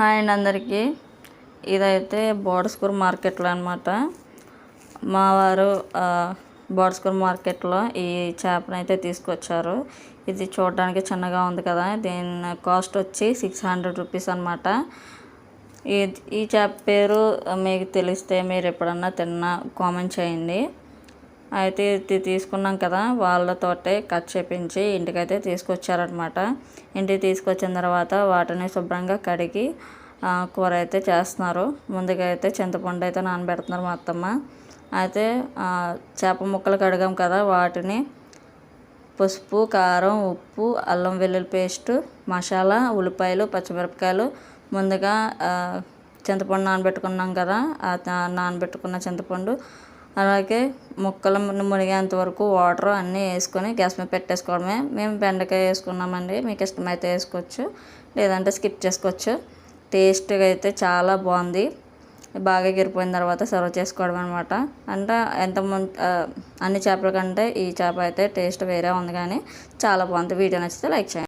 Hi అండి అందరికీ. ఇదైతే బోడస్కూర్ మార్కెట్లో అనమాట మా వారు బోడస్కూర్ మార్కెట్లో ఈ చేపను అయితే తీసుకొచ్చారు. ఇది చూడడానికి చిన్నగా ఉంది కదా దీని కాస్ట్ వచ్చి సిక్స్ హండ్రెడ్ రూపీస్ అనమాట ఈ ఈ చేప పేరు మీకు తెలిస్తే మీరు ఎప్పుడన్నా తిన్నా కామెంట్ చేయండి. అయితే తీసుకున్నాం కదా వాళ్ళతోటే కట్ చేపించి ఇంటికైతే తీసుకొచ్చారనమాట ఇంటికి తీసుకొచ్చిన తర్వాత వాటిని శుభ్రంగా కడిగి కూర అయితే చేస్తున్నారు. ముందుగా అయితే చింతపండు అయితే నానబెడుతున్నారు మా అత్తమ్మ. అయితే చేప ముక్కలు కడిగాం కదా వాటిని పసుపు కారం ఉప్పు అల్లం వెల్లుల్లి పేస్టు మసాలా ఉల్లిపాయలు పచ్చిమిరపకాయలు ముందుగా చింతపండు నానబెట్టుకున్నాం కదా నానబెట్టుకున్న చింతపండు అలాగే ముక్కలు మునిగేంత వరకు వాటర్ అన్నీ వేసుకొని గ్యాస్ మీద పెట్టేసుకోవడమే. మేము బెండకాయ వేసుకున్నామండి. మీకు ఇష్టమైతే వేసుకోవచ్చు లేదంటే స్కిప్ చేసుకోవచ్చు. టేస్ట్గా అయితే చాలా బాగుంది. బాగా ఎగిరిపోయిన తర్వాత సర్వ్ చేసుకోవడం అనమాట అంటే ఎంత ముం- అన్ని చేపల కంటే ఈ చేప అయితే టేస్ట్ వేరే ఉంది కానీ చాలా బాగుంది. వీడియో నచ్చితే లైక్ చేయండి.